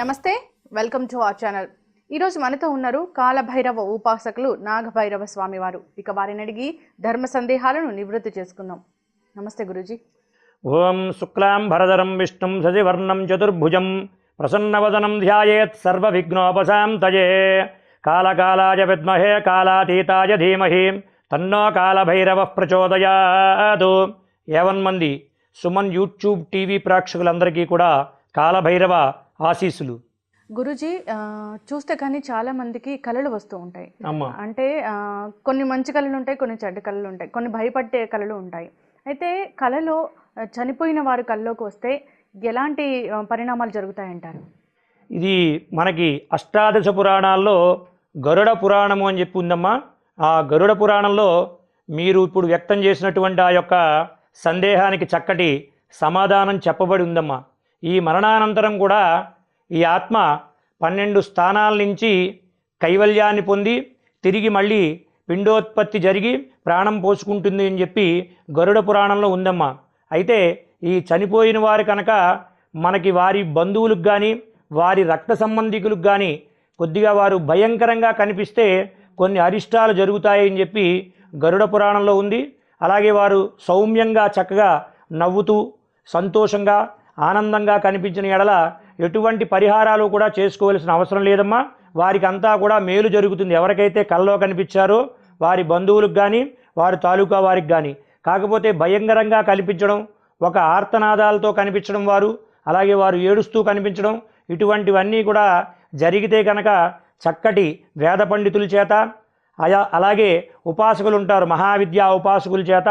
నమస్తే welcome to our channel. ఈరోజు మనతో ఉన్నారు కాలభైరవ ఉపాసకులు నాగభైరవ స్వామివారు. ఇక వారిని అడిగి ధర్మ సందేహాలను నివృత్తి చేసుకుందాం. నమస్తే గురూజీ. ఓం శుక్లాం భరధరం విష్ణుం సజివర్ణం చతుర్భుజం ప్రసన్నవదనం ధ్యాయేత్ సర్వవిఘ్నోపశాంతయే కాలకాలాయ విద్మహే కాలాతీతాయ ధీమహి తన్నో కాలభైరవ ప్రచోదయాదు ఏవన్మంది సుమన్ యూట్యూబ్ టీవీ ప్రేక్షకులందరికీ కూడా కాలభైరవ ఆశీస్సులు. గురూజీ చూస్తే కానీ చాలా మందికి కళలు వస్తూ ఉంటాయి. అమ్మ. అంటే కొన్ని మంచి కళలు ఉంటాయి కొన్ని చెడ్డ కళలు ఉంటాయి కొన్ని భయపట్టే కళలు ఉంటాయి. అయితే కళలో చనిపోయిన వారి కళ్ళలోకి వస్తే ఎలాంటి పరిణామాలు జరుగుతాయంటారు? ఇది మనకి అష్టాదశ పురాణాల్లో గరుడ పురాణము అని చెప్పి ఉందమ్మా. ఆ గరుడ పురాణంలో మీరు ఇప్పుడు వ్యక్తం చేసినటువంటి ఆ యొక్క సందేహానికి చక్కటి సమాధానం చెప్పబడి ఉందమ్మా. ఈ మరణానంతరం కూడా ఈ ఆత్మ పన్నెండు స్థానాల నుంచి కైవల్యాన్ని పొంది తిరిగి మళ్ళీ పిండోత్పత్తి జరిగి ప్రాణం పోసుకుంటుంది అని చెప్పి గరుడ పురాణంలో ఉందమ్మా. అయితే ఈ చనిపోయిన వారు కనుక మనకి వారి బంధువులకు కానీ వారి రక్త సంబంధికులకు కానీ కొద్దిగా వారు భయంకరంగా కనిపిస్తే కొన్ని అరిష్టాలు జరుగుతాయని చెప్పి గరుడ పురాణంలో ఉంది. అలాగే వారు సౌమ్యంగా చక్కగా నవ్వుతూ సంతోషంగా ఆనందంగా కనిపించిన ఎడల ఎటువంటి పరిహారాలు కూడా చేసుకోవాల్సిన అవసరం లేదమ్మా. వారికి అంతా కూడా మేలు జరుగుతుంది. ఎవరికైతే కళ్ళలో కనిపించారో వారి బంధువులకు కానీ వారి తాలూకా వారికి కానీ కాకపోతే భయంకరంగా కనిపించడం ఒక ఆర్తనాదాలతో కనిపించడం వారు అలాగే వారు ఏడుస్తూ కనిపించడం ఇటువంటివన్నీ కూడా జరిగితే కనుక చక్కటి వేద పండితుల చేత అయా అలాగే ఉపాసకులు ఉంటారు మహావిద్యా ఉపాసకుల చేత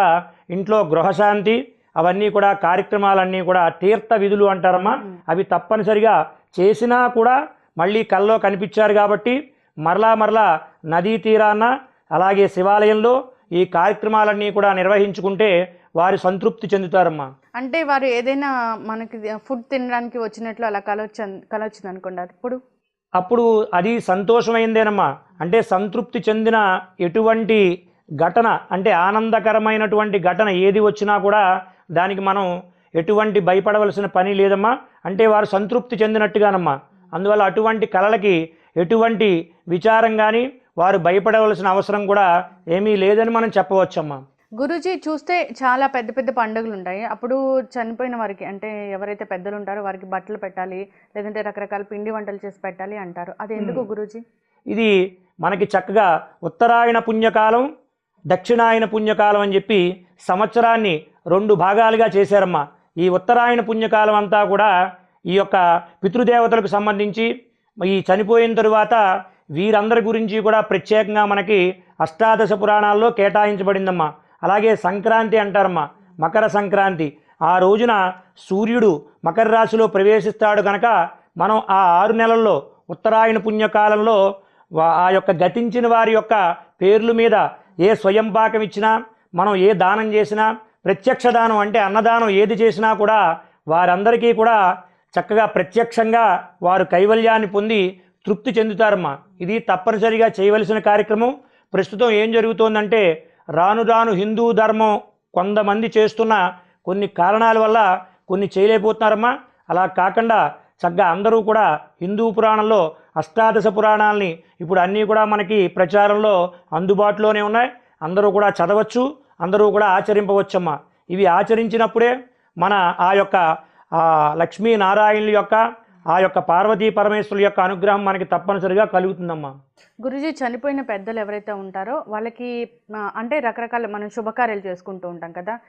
ఇంట్లో గృహశాంతి అవన్నీ కూడా కార్యక్రమాలన్నీ కూడా తీర్థ విధులు అంటారమ్మా. అవి తప్పనిసరిగా చేసినా కూడా మళ్ళీ కల్లో కనిపించారు కాబట్టి మరలా మరలా నదీ తీరాన అలాగే శివాలయంలో ఈ కార్యక్రమాలన్నీ కూడా నిర్వహించుకుంటే వారు సంతృప్తి చెందుతారమ్మా. అంటే వారు ఏదైనా మనకి ఫుడ్ తినడానికి వచ్చినట్లు అలా కలవచ్చు కలవచ్చింది అనుకోండి అప్పుడు అప్పుడు అది సంతోషమైందేనమ్మా. అంటే సంతృప్తి చెందిన ఎటువంటి ఘటన అంటే ఆనందకరమైనటువంటి ఘటన ఏది వచ్చినా కూడా దానికి మనం ఎటువంటి భయపడవలసిన పని లేదమ్మా. అంటే వారు సంతృప్తి చెందినట్టుగానమ్మా. అందువల్ల అటువంటి కళలకి ఎటువంటి విచారం కానీ వారు భయపడవలసిన అవసరం కూడా ఏమీ లేదని మనం చెప్పవచ్చమ్మా. గురూజీ చూస్తే చాలా పెద్ద పెద్ద పండుగలు ఉంటాయి అప్పుడు చనిపోయిన వారికి అంటే ఎవరైతే పెద్దలు ఉంటారో వారికి బట్టలు పెట్టాలి లేదంటే రకరకాల పిండి వంటలు చేసి పెట్టాలి అంటారు. అది ఎందుకు గురూజీ? ఇది మనకి చక్కగా ఉత్తరాయణ పుణ్యకాలం దక్షిణాయన పుణ్యకాలం అని చెప్పి సంవత్సరాన్ని రెండు భాగాలుగా చేశారమ్మా. ఈ ఉత్తరాయణ పుణ్యకాలం అంతా కూడా ఈ యొక్క పితృదేవతలకు సంబంధించి ఈ చనిపోయిన తరువాత వీరందరి గురించి కూడా ప్రత్యేకంగా మనకి అష్టాదశ పురాణాల్లో కేటాయించబడిందమ్మా. అలాగే సంక్రాంతి అంటారమ్మా మకర సంక్రాంతి. ఆ రోజున సూర్యుడు మకర రాశిలో ప్రవేశిస్తాడు కనుక మనం ఆ ఆరు నెలల్లో ఉత్తరాయణ పుణ్యకాలంలో ఆ యొక్క గతించిన వారి యొక్క పేర్ల మీద ఏ స్వయం పాకం ఇచ్చినా మనం ఏ దానం చేసినా ప్రత్యక్ష దానం అంటే అన్నదానం ఏది చేసినా కూడా వారందరికీ కూడా చక్కగా ప్రత్యక్షంగా వారు కైవల్యాన్ని పొంది తృప్తి చెందుతారమ్మా. ఇది తప్పనిసరిగా చేయవలసిన కార్యక్రమం. ప్రస్తుతం ఏం జరుగుతోందంటే రాను రాను హిందూ ధర్మం కొంతమంది చేస్తున్న కొన్ని కారణాల వల్ల కొన్ని చేయలేకపోతున్నారమ్మా. అలా కాకుండా చక్కగా అందరూ కూడా హిందూ పురాణంలో అష్టాదశ పురాణాలని ఇప్పుడు అన్నీ కూడా మనకి ప్రచారంలో అందుబాటులోనే ఉన్నాయి. అందరూ కూడా చదవచ్చు. అందరూ కూడా ఆచరింపవచ్చమ్మా. ఇవి ఆచరించినప్పుడే మన ఆ యొక్క లక్ష్మీనారాయణుల యొక్క ఆ యొక్క పార్వతీ పరమేశ్వరుల యొక్క అనుగ్రహం మనకి తప్పనిసరిగా కలుగుతుందమ్మా. గురుజీ చనిపోయిన పెద్దలు ఎవరైతే ఉంటారో వాళ్ళకి అంటే రకరకాల మనం శుభకార్యాలు చేసుకుంటూ ఉంటాం కదా.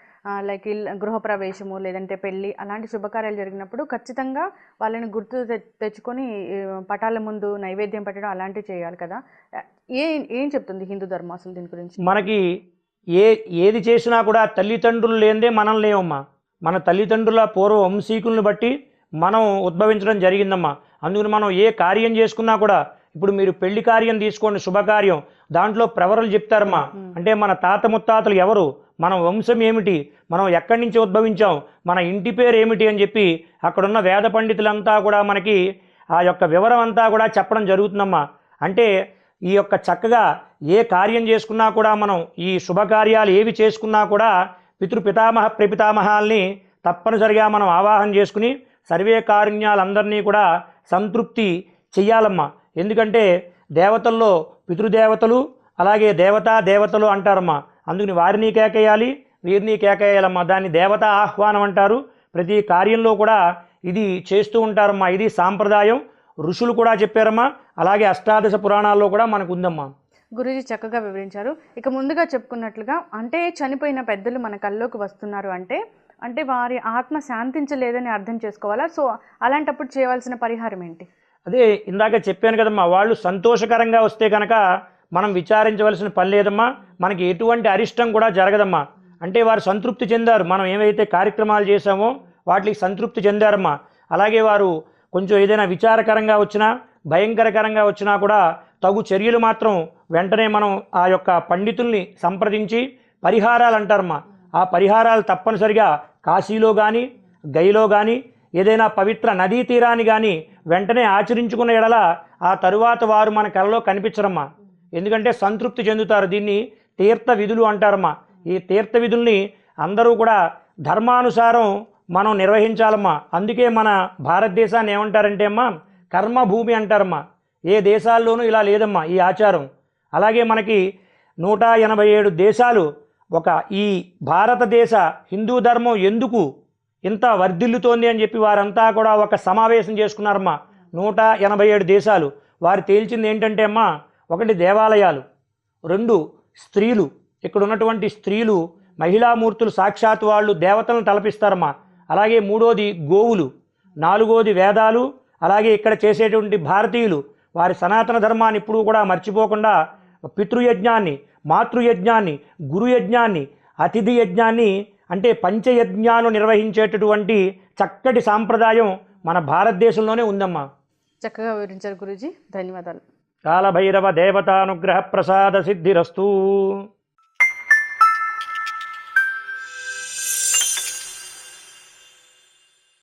లైక్ గృహప్రవేశము లేదంటే పెళ్ళి అలాంటి శుభకార్యాలు జరిగినప్పుడు ఖచ్చితంగా వాళ్ళని గుర్తు తె- తెచ్చుకొని పటాల ముందు నైవేద్యం పెట్టడం అలాంటివి చేయాలి కదా. ఏ ఏం చెప్తుంది హిందూ ధర్మం అసలు దీని గురించి? మనకి ఏ ఏది చేసినా కూడా తల్లిదండ్రులు లేనిదే మనం లేవమ్మా. మన తల్లిదండ్రుల పూర్వ వంశీకులను బట్టి మనం ఉద్భవించడం జరిగిందమ్మా. అందుకని మనం ఏ కార్యం చేసుకున్నా కూడా ఇప్పుడు మీరు పెళ్ళి కార్యం తీసుకోండి శుభకార్యం. దాంట్లో ప్రవరలు చెప్తారమ్మా. అంటే మన తాత ముత్తాతలు ఎవరు? మన వంశం ఏమిటి? మనం ఎక్కడి నుంచి ఉద్భవించాం? మన ఇంటి పేరు ఏమిటి అని చెప్పి అక్కడున్న వేద పండితులంతా కూడా మనకి ఆ యొక్క వివరం అంతా కూడా చెప్పడం జరుగుతుందమ్మా. అంటే ఈ యొక్క చక్కగా ఏ కార్యం చేసుకున్నా కూడా మనం ఈ శుభకార్యాలు ఏవి చేసుకున్నా కూడా పితృపితామహ ప్రపితామహాల్ని తప్పనిసరిగా మనం ఆవాహన చేసుకుని సర్వే కారుణ్యాలందరినీ కూడా సంతృప్తి చెయ్యాలమ్మా. ఎందుకంటే దేవతల్లో పితృదేవతలు అలాగే దేవతా దేవతలు అంటారమ్మా. అందుకని వారిని కేకేయాలి వీరిని కేకేయాలమ్మా. దాన్ని దేవతా ఆహ్వానం అంటారు. ప్రతి కార్యంలో కూడా ఇది చేస్తూ ఉంటారమ్మా. ఇది సాంప్రదాయం. ఋషులు కూడా చెప్పారమ్మా. అలాగే అష్టాదశ పురాణాల్లో కూడా మనకు ఉందమ్మా గురూజీ చక్కగా వివరించారు. ఇక ముందుగా చెప్పుకున్నట్లుగా అంటే చనిపోయిన పెద్దలు మన కల్లోకి వస్తున్నారు అంటే అంటే వారి ఆత్మ శాంతించలేదని అర్థం చేసుకోవాలా? సో అలాంటప్పుడు చేయవలసిన పరిహారం ఏంటి? అదే ఇందాక చెప్పాను కదమ్మా వాళ్ళు సంతోషకరంగా వస్తే కనుక మనం విచారించవలసిన పని లేదమ్మా. మనకి ఎటువంటి అరిష్టం కూడా జరగదమ్మా. అంటే వారు సంతృప్తి చెందారు. మనం ఏవైతే కార్యక్రమాలు చేశామో వాటికి సంతృప్తి చెందారమ్మా. అలాగే వారు కొంచెం ఏదైనా విచారకరంగా వచ్చినా భయంకరకరంగా వచ్చినా కూడా తగు చర్యలు మాత్రం వెంటనే మనం ఆ యొక్క పండితుల్ని సంప్రదించి పరిహారాలు అంటారమ్మా ఆ పరిహారాలు తప్పనిసరిగా కాశీలో కానీ గైలో కానీ ఏదైనా పవిత్ర నదీ తీరాన్ని కానీ వెంటనే ఆచరించుకున్న ఎడల ఆ తరువాత వారు మన కలలో కనిపించరమ్మా. ఎందుకంటే సంతృప్తి చెందుతారు దీన్ని తీర్థ విధులు అంటారమ్మా. ఈ తీర్థ విధుల్ని అందరూ కూడా ధర్మానుసారం మనం నిర్వహించాలమ్మా. అందుకే మన భారతదేశాన్ని ఏమంటారంటే అమ్మా కర్మభూమి అంటారమ్మా. ఏ దేశాల్లోనూ ఇలా లేదమ్మా ఈ ఆచారం. అలాగే మనకి నూట ఎనభై ఏడు దేశాలు ఒక ఈ భారతదేశ హిందూ ధర్మం ఎందుకు ఇంత వర్ధిల్లుతోంది అని చెప్పి వారంతా కూడా ఒక సమావేశం చేసుకున్నారమ్మా. నూట ఎనభై ఏడు దేశాలు. వారు తేల్చింది ఏంటంటే అమ్మా ఒకటి దేవాలయాలు రెండు స్త్రీలు. ఇక్కడ ఉన్నటువంటి స్త్రీలు మహిళామూర్తులు సాక్షాత్ వాళ్ళు దేవతలను తలపిస్తారమ్మా. అలాగే మూడోది గోవులు నాలుగోది వేదాలు అలాగే ఇక్కడ చేసేటువంటి భారతీయులు వారి సనాతన ధర్మాన్ని ఇప్పుడు కూడా మర్చిపోకుండా పితృయజ్ఞాన్ని మాతృయజ్ఞాన్ని గురుయజ్ఞాన్ని అతిథి యజ్ఞాన్ని అంటే పంచయజ్ఞాలు నిర్వహించేటటువంటి చక్కటి సాంప్రదాయం మన భారతదేశంలోనే ఉందమ్మా. చక్కగా వివరించారు గురూజీ. ధన్యవాదాలు. కాలభైరవ దేవతానుగ్రహ ప్రసాద సిద్ధిరస్తు